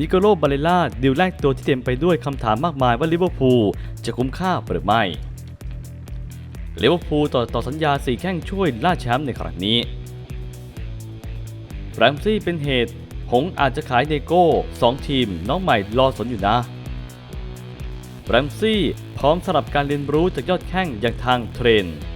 นิโคโลบาเลล่าดีลแรกตัวที่เต็มไปด้วยคำถามมากมายว่าลิเวอร์พูลจะคุ้มค่าหรือไม่ลิเวอร์พูลต่อต่อสัญญาสี่แข้งช่วยล่าแชมป์ในครั้งนี้แรมซี่เป็นเหตุ หงอาจจะขายเดโก้สองทีม น้องใหม่รอสนอยู่นะแรมซี่พร้อมสำหรับการเรียนรู้จากยอดแข้งอย่างทางเทรน I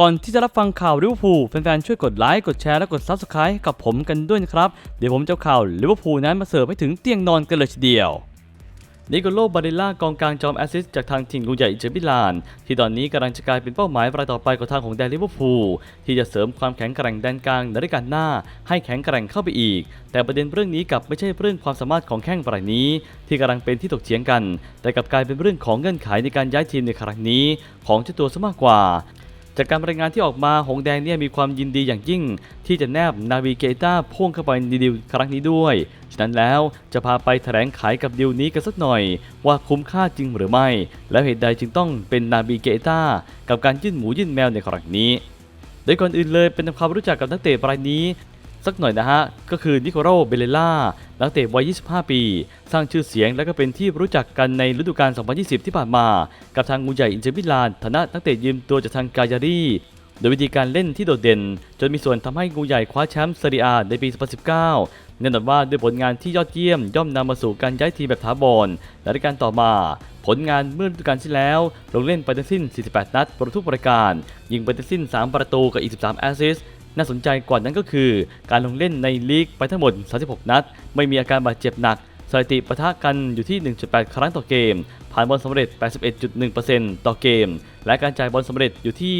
ก่อนที่จะรับฟังข่าวลิเวอร์พูลแฟนๆช่วยกดไลค์กดแชร์และกด Subscribe กับผมกันด้วยนะครับ เดี๋ยวผมจะเอาข่าวลิเวอร์พูลนั้นมาเสิร์ฟให้ถึงเตียงนอนกันเลยทีเดียวนิโคโลบาเดล่ากองกลางจอมแอสซิสจากทางทีมกูใหญ่อิเชมิลาน ที่ตอนนี้กำลังจะกลายเป็นเป้าหมายรายต่อไปของทางของแดนลิเวอร์พูลที่จะเสริมความแข็งแกร่งแดนกลางในฤดูกาลหน้า ให้แข็งแกร่งเข้าไปอีก แต่ประเด็นเรื่องนี้กลับไม่ใช่เรื่องความสามารถของแข้งรายนี้ ที่กำลังเป็นที่ถกเถียงกัน แต่กลับกลายเป็นเรื่องของเงื่อนไขในการย้ายทีมในครั้งนี้ ของเจ้าตัวซะมากกว่า จากการรายงานที่ออกมาหงแดงเนี่ยมีความยินดีอย่างยิ่ง ที่จะแนบนาวิเกต้าพ่วงเข้าไปในดิวครั้งนี้ด้วย ฉะนั้นแล้วจะพาไปแถลงขายกับดีลนี้กันสักหน่อย ว่าคุ้มค่าจริงหรือไม่ แล้วเหตุใดจึงต้องเป็นนาวิเกต้ากับการยื่นหมูยื่นแมวในครั้งนี้ โดยก่อนอื่นเลยเป็นทำความรู้จักกับนักเตะรายนี้ สักหน่อยนะฮะ ก็คือนิโคโรเบเลล่านักเตะวัย 25 ปี สร้างชื่อเสียงและก็เป็นที่รู้จักกันในฤดูกาล 2020 ที่ผ่านมา กับทางงูใหญ่อินเตอร์มิลานฐานะนักเตะยืมตัวจากทางกายารีโดยวิธีการเล่นที่โดดเด่น จนมีส่วนทำให้งูใหญ่คว้าแชมป์ซีเรียในปี 2019 แน่นอนว่าด้วยผลงานที่ยอดเยี่ยมย่อมนำมาสู่การย้ายทีมแบบถาวรและในการต่อมา ผลงานเมื่อฤดูกาลที่แล้ว ลงเล่นไปทั้งสิ้น 48 นัดประทุกรายการ ยิงไปทั้งสิ้น 3 ประตูกับอีก 13 แอสซิสต์ น่าสนใจกว่านั้นก็คือ การลงเล่นในลีกไปทั้งหมด 36 นัด ไม่มีอาการบาดเจ็บหนักสถิติปะทะกันอยู่ที่ 1.8 ครั้งต่อเกม ผ่านบอลสำเร็จ 81.1%ต่อเกม และการจ่ายบอลสำเร็จอยู่ที่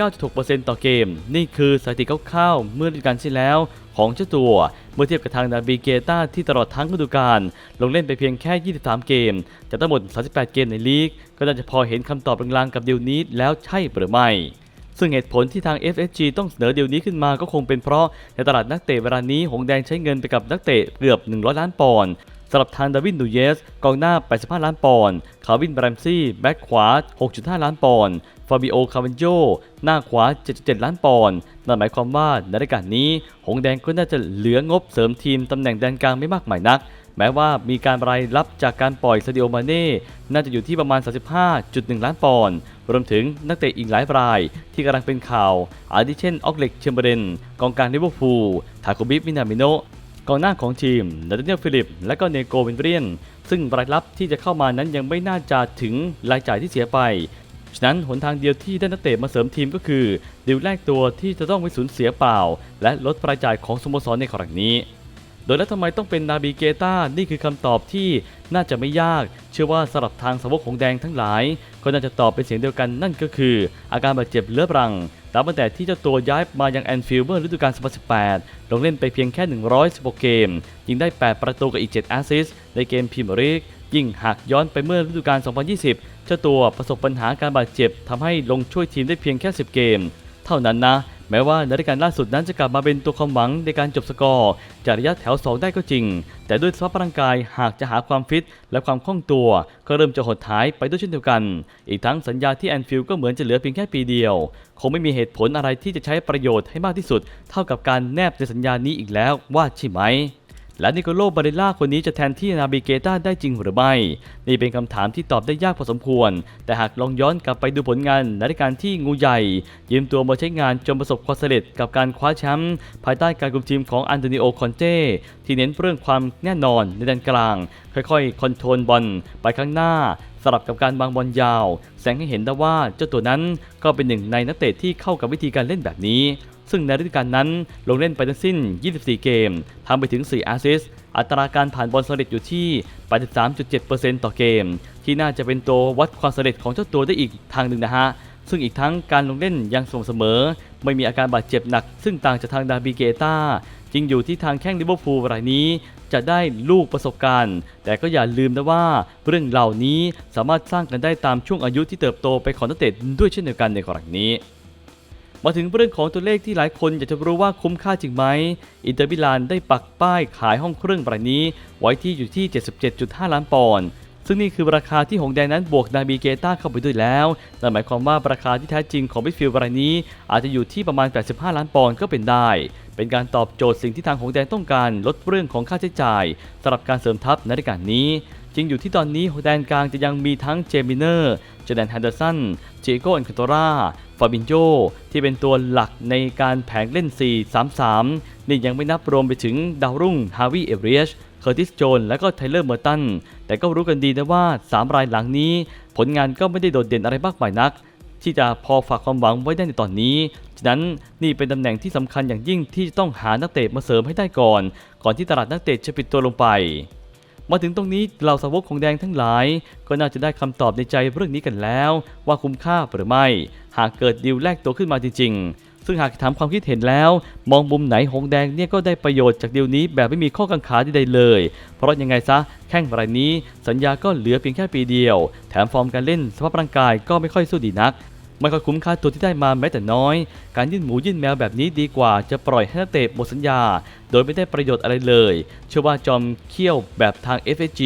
49.6%ต่อเกม นี่คือสถิติคร่าวๆเมื่อฤดูกาลที่แล้วของเจ้าตัว เมื่อเทียบกับทางนาบิเกต้าที่ตลอดทั้งฤดูกาลลงเล่นไปเพียงแค่ 23 เกม จากทั้งหมด 38 เกมในลีก ก็น่าจะพอเห็นคำตอบลางๆกับเดีลนี้แล้วใช่หรือไม่ ซึ่งเหตุผลที่ทาง FSG ต้องเสนอเดีลนี้ขึ้นมาก็คงเป็นเพราะในตลาดนักเตะเวลานี้หงแดงใช้เงินไปกับนักเตะเกือบ 100 ล้านปอนด์สำหรับทางดาวินดูเยส กองหน้า 85 ล้านปอนด์ คาวินแบรมซี่ แบ็คขวา 6.5 ล้านปอนด์ ฟาบิโอ คาวันโจหน้าขวา 7.7 ล้านปอนด์ นั่นหมายความว่าในรายการนี้ หงแดงก็น่าจะเหลืองบเสริมทีมตำแหน่งแดนกลางไม่มากมายนัก แม้ว่ามีการรายรับจากการปล่อยซาดิโอมาเน่น่าจะอยู่ที่ประมาณ 35.1 ล้านปอนด์รวมถึงนักเตะอีกหลายราย ที่กำลังเป็นข่าวอาทิเช่นออกเล็กเชมเบรนกองกลางลิเวอร์พูลทาโกบิมินามิโนกองหน้าของทีมนาธาเนียลฟิลิป และก็เนโกเวนเรียน ซึ่งรายรับที่จะเข้ามานั้นยังไม่น่าจะถึงรายจ่ายที่เสียไปฉะนั้นหนทางเดียวที่ได้นักเตะมาเสริมทีมก็คือดีลแรกตัวที่จะต้องไม่สูญเสียเปล่า และลดรายจ่ายของสโมสรในครั้งนี้ โดยแล้วทำไมต้องเป็นนาบิเกต้านี่คือคำตอบที่น่าจะไม่ยาก เชื่อว่าสำหรับทางสาวกของแดงทั้งหลาย ก็น่าจะตอบเป็นเสียงเดียวกันนั่นก็คือ อาการบาดเจ็บเรื้อรังนับตั้งแต่ที่เจ้าตัวย้ายมายังแอนฟิลด์เมื่อฤดูกาล 2018 ลงเล่นไปเพียงแค่ 116 เกม ยิงได้ 8 ประตูกับอีก 7 แอสซิสต์ในเกมพรีเมียร์ลีกยิ่งหากย้อนไปเมื่อฤดูกาล 2020 เจ้าตัวประสบปัญหาการบาดเจ็บทำให้ลงช่วยทีมได้เพียงแค่ 10 เกม เท่านั้นนะ แม้ว่าในรายการล่าสุดนั้นจะกลับมาเป็นตัวความหวังในการจบสกอร์จากระยะแถว 2 ได้ก็จริง แต่ด้วยสภาพร่างกายหากจะหาความฟิตและความคล่องตัว ก็เริ่มจะหดหายไปด้วยเช่นเดียวกัน อีกทั้งสัญญาที่แอนฟิลด์ก็เหมือนจะเหลือเพียงแค่ปีเดียว คงไม่มีเหตุผลอะไรที่จะใช้ประโยชน์ให้มากที่สุด เท่ากับการแนบในสัญญานี้อีกแล้วว่าใช่ไหม และนิโคโลบาเรลล่าคนนี้จะแทนที่นาบิเกต้าได้จริงหรือไม่ นี่เป็นคำถามที่ตอบได้ยากพอสมควร แต่หากลองย้อนกลับไปดูผลงานในการที่งูใหญ่ ยืมตัวมาใช้งานจนประสบความสำเร็จกับการคว้าแชมป์ภายใต้การคุมทีมของอันโตนิโอคอนเต้ที่เน้นเรื่องความแน่นอนในด้านกลาง ค่อยๆ คอนโทรลบอลไปข้างหน้าสลับกับการวางบอลยาว แสงให้เห็นได้ว่าเจ้าตัวนั้นก็เป็นหนึ่งในนักเตะที่เข้ากับวิธีการเล่นแบบนี้ ซึ่งในฤดูกาลนั้นลงเล่นไปทั้งสิ้น 24 เกมทำไปถึง4แอสซิสอัตราการผ่านบอลสำเร็จอยู่ที่ 83.7%ต่อเกม ที่น่าจะเป็นตัววัดความสำเร็จของเจ้าตัวได้อีกทางหนึ่งนะฮะ ซึ่งอีกทั้งการลงเล่นยังสม่ำเสมอ ไม่มีอาการบาดเจ็บหนัก ซึ่งต่างจากทางดาบิเกต้าจริงอยู่ที่ทางแข้งลิเวอร์พูลรายนี้จะได้ลูกประสบการณ์ แต่ก็อย่าลืมนะว่า เรื่องเหล่านี้สามารถสร้างกันได้ตามช่วงอายุที่เติบโตไปของนักเตะด้วยเช่นเดียวกันในกรณีนี้ มาถึงเรื่องของตัวเลขที่หลายคนอยากจะรู้ว่าคุ้มค่าจริงไหม อินเตอร์มิลานได้ปักป้ายขายห้องเครื่องรายนี้ ไว้ที่อยู่ที่ 77.5 ล้านปอนด์ ซึ่งนี่คือราคาที่หงแดงนั้นบวกนาบีเกต้าเข้าไปด้วยแล้วนั่นหมายความว่าราคาที่แท้จริงของมิดฟิลด์รายนี้ อาจจะอยู่ที่ประมาณ 85 ล้านปอนด์ก็เป็นได้ เป็นการตอบโจทย์สิ่งที่ทางหงแดงต้องการลดเรื่องของค่าใช้จ่ายสำหรับการเสริมทัพในรายการนี้ จริงอยู่ที่ตอนนี้หงแดนกลางจะยังมีทั้งเจมิเนอร์เจแดนแฮนเดอร์สันเจโกอันคาโตราฟาบินโจที่เป็นตัวหลักในการแผงเล่น 4-3-3 นี่ยังไม่นับรวมไปถึงดาวรุ่งฮาวิเอเรียชเคอร์ติสโจนและก็ไทเลอร์เมอร์ตัน แต่ก็รู้กันดีนะว่า 3 รายหลังนี้ ผลงานก็ไม่ได้โดดเด่นอะไรมากมายนัก ที่จะพอฝากความหวังไว้ได้ในตอนนี้ ฉะนั้นนี่เป็นตำแหน่งที่สำคัญอย่างยิ่งที่จะต้องหานักเตะมาเสริมให้ได้ก่อน ก่อนที่ตลาดนักเตะจะปิดตัวลงไป มาถึงตรงนี้เหล่าสาวกของแดงทั้งหลาย ก็น่าจะได้คำตอบในใจเรื่องนี้กันแล้ว ว่าคุ้มค่าหรือไม่ หากเกิดดีลแลกตัวขึ้นมาจริง ๆ ซึ่งหากถามความคิดเห็นแล้ว มองมุมไหนหงแดงเนี่ยก็ได้ประโยชน์จากดีลนี้แบบไม่มีข้อกังขาใดๆเลย เพราะยังไงซะแข้งรายนี้ สัญญาก็เหลือเพียงแค่ปีเดียว แถมฟอร์มการเล่นสภาพร่างกายก็ไม่ค่อยสู้ดีนัก ไม่ค่อยคุ้มค่าตัวที่ได้มาแม้แต่น้อย การยื่นหมูยื่นแมวแบบนี้ดีกว่าจะปล่อยให้นักเตะหมดสัญญา โดยไม่ได้ประโยชน์อะไรเลย เชื่อว่าจอมเขี้ยวแบบทาง FSG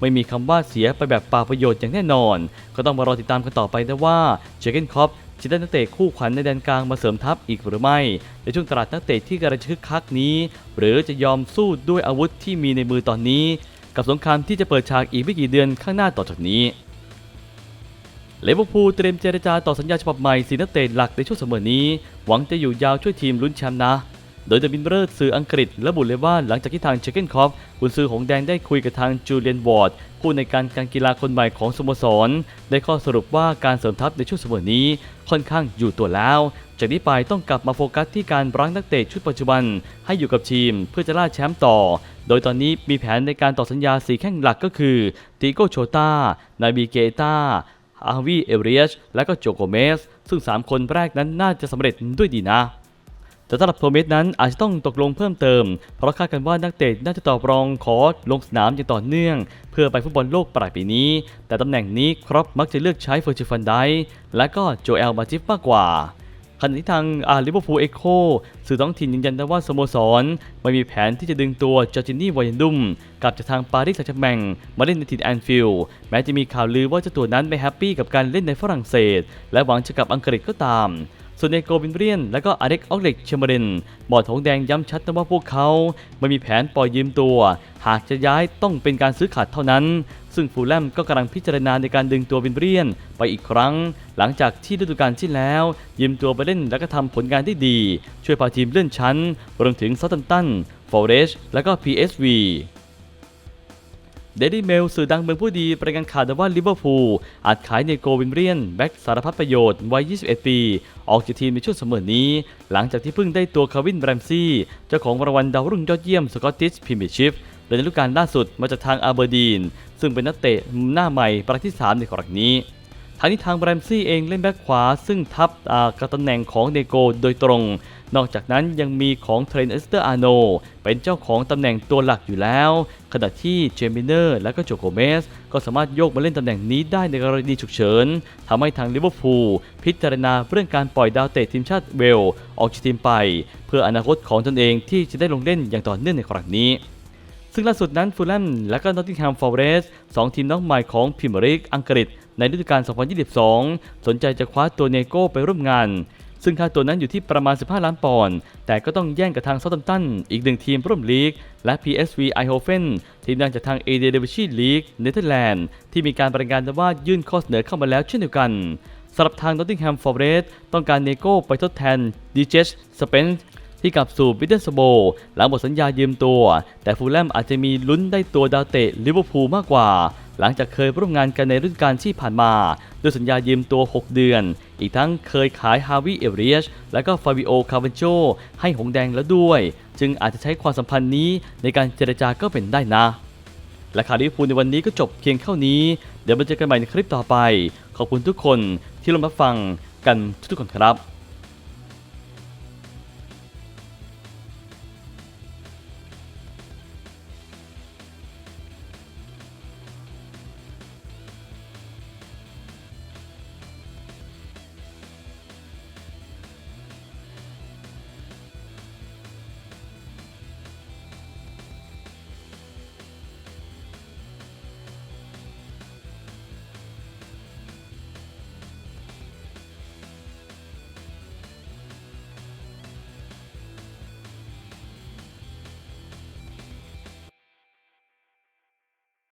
ไม่มีคำว่าเสียไปแบบเปล่าประโยชน์อย่างแน่นอน ก็ต้องมารอติดตามกันต่อไปนะว่าเชเกนคอปจะได้นักเตะคู่ขวัญในแดนกลางมาเสริมทัพอีกหรือไม่ ในช่วงตลาดนักเตะที่กำลังจะคึกคักนี้ หรือจะยอมสู้ด้วยอาวุธที่มีในมือตอนนี้ กับสงครามที่จะเปิดฉากอีกไม่กี่เดือนข้างหน้าต่อจากนี้ เลเวอร์พูลเตรียมเจรจาต่อสัญญาฉบับใหม่สีนักเตะหลักในช่วงเสมอนี้ หวังจะอยู่ยาวช่วยทีมลุ้นแชมป์นะ โดยเดบินเบอร์สื่ออังกฤษระบุเลยว่าหลังจากที่ทางเชคเกนคอฟกุนซือหงแดงได้คุยกับทางจูเลียนวอร์ดผู้ในการการกีฬาคนใหม่ของสโมสร ได้ข้อสรุปว่าการเสริมทัพในช่วงเสมอนี้ค่อนข้างอยู่ตัวแล้ว จากนี้ไปต้องกลับมาโฟกัสที่การรั้งนักเตะชุดปัจจุบัน ให้อยู่กับทีมเพื่อจะล่าแชมป์ต่อ โดยตอนนี้มีแผนในการต่อสัญญาสีแข้งหลักก็คือติโกโชตานาบีเกตา อาวีเอเรียชและก็โจโกเมส ซึ่ง 3 คนแรกนั้นน่าจะสำเร็จด้วยดีนะแต่สำหรับโทเมสนั้นอาจจะต้องตกลงเพิ่มเติม เพราะคาดกันว่านักเตะน่าจะตอบรองขอลงสนามอย่างต่อเนื่อง เพื่อไปฟุตบอลโลกปลายปีนี้ แต่ตำแหน่งนี้ครอปมักจะเลือกใช้เฟอร์จิฟันไดและก็โจเอลมาจิฟมากกว่า ขณะที่ทางอาลิเวอร์พูลเอ็กโคสื่อท้องถิ่นยืนยันได้ว่าสโมสร ไม่มีแผนที่จะดึงตัวจอร์จินี่วายันดุมกลับจากทางปารีสแซงต์แชร์แมงมาเล่นในถิ่นแอนฟิลด์แม้จะมีข่าวลือว่าเจ้าตัวนั้นไม่แฮปปี้กับการเล่นในฝรั่งเศส และหวังจะกลับอังกฤษก็ตาม ส่วนในโกบินเรียน และก็อเล็กออกเล็กเชมเบรินบอร์ดของแดงย้ำชัดนะว่าพวกเขาไม่มีแผนปล่อยยืมตัว หากจะย้ายต้องเป็นการซื้อขาดเท่านั้น ซึ่งฟูลแลมก็กำลังพิจารณาในการดึงตัววินเรียน ไปอีกครั้ง หลังจากที่ฤดูกาลที่แล้ว ยืมตัวไปเล่นและก็ทำผลงานได้ดี ช่วยพาทีมเลื่อนชั้นรวมถึงซัตตันตันฟอเรสและก็ PSV เดลี่เมลสื่อดังเมืองผู้ดีประกันข่าวว่าลิเวอร์พูลอาจขายเนโกวินเรียน แบ็กสารพัดประโยชน์วัย 21 ปี ออกจากทีมในช่วงเสมอนี้ หลังจากที่เพิ่งได้ตัวคาวินแรมซี่ เจ้าของรางวัลดาวรุ่งยอดเยี่ยมสกอตติชพรีเมียร์ชิพในฤดูกาลล่าสุดมาจากทางอาเบอร์ดีน ซึ่งเป็นนักเตะหน้าใหม่ประที่ 3 ในครั้งนี้ ทางนี้ทางแบรมซี่เองเล่นแบ็คขวา ซึ่งทับอ่ากับตำแหน่งของเนโกโดยตรง นอกจากนั้นยังมีของเทรนเอสเตอร์อาโนเป็นเจ้าของตำแหน่งตัวหลักอยู่แล้ว ขณะที่เจมิเนอร์และก็โจโกเมส ก็สามารถโยกมาเล่นตำแหน่งนี้ได้ในกรณีฉุกเฉินทำให้ทางลิเวอร์พูลพิจารณาเรื่องการปล่อยดาวเตะทีมชาติเวลออกจากทีมไป เพื่ออนาคตของตนเองที่จะได้ลงเล่นอย่างต่อเนื่องในครั้งนี้ซึ่งล่าสุดนั้นฟูลแลมและก็นอตติงแฮมฟอร์เรสสองทีมน้องใหม่ของพรีเมียร์ลีกอังกฤษ ในฤดูกาล 2022 สนใจจะคว้าตัวเนโก้ไปร่วมงาน ซึ่งค่าตัวนั้นอยู่ที่ประมาณ 15 ล้านปอนด์ แต่ก็ต้องแย่งกับทางเซาท์แฮมป์ตัน อีกหนึ่งทีมร่วมลีก และ PSV Eindhoven ทีมดังจากทาง AD d i v i s i o n League เนเธอร์แลนด์ ที่มีการรายงานว่ายื่นข้อเสนอเข้ามาแล้วเช่นเดียวกันสำหรับทาง Nottingham Forest ต้องการเนโก้ไปทดแทนดิเจสสเปนที่กลับสู่วิดเดนสโบหลังหมดสัญญายืมตัว แต่ฟูลแลมอาจจะมีลุ้นได้ตัวดาวเตะลิเวอร์พูลมากกว่า หลังจากเคยร่วมงานกันในฤดูกาลที่ผ่านมาด้วยสัญญายืมตัว 6 เดือน อีกทั้งเคยขายฮาวิเอเรียชและก็ฟาบิโอคาวันโจให้หงแดงแล้วด้วย จึงอาจจะใช้ความสัมพันธ์นี้ในการเจรจาก็เป็นได้นะ และข่าวลิเวอร์พูลในวันนี้ก็จบเพียงเท่านี้ เดี๋ยวมาเจอกันใหม่ในคลิปต่อไป ขอบคุณทุกคนที่ร่วมรับฟังกันทุกๆคนครับ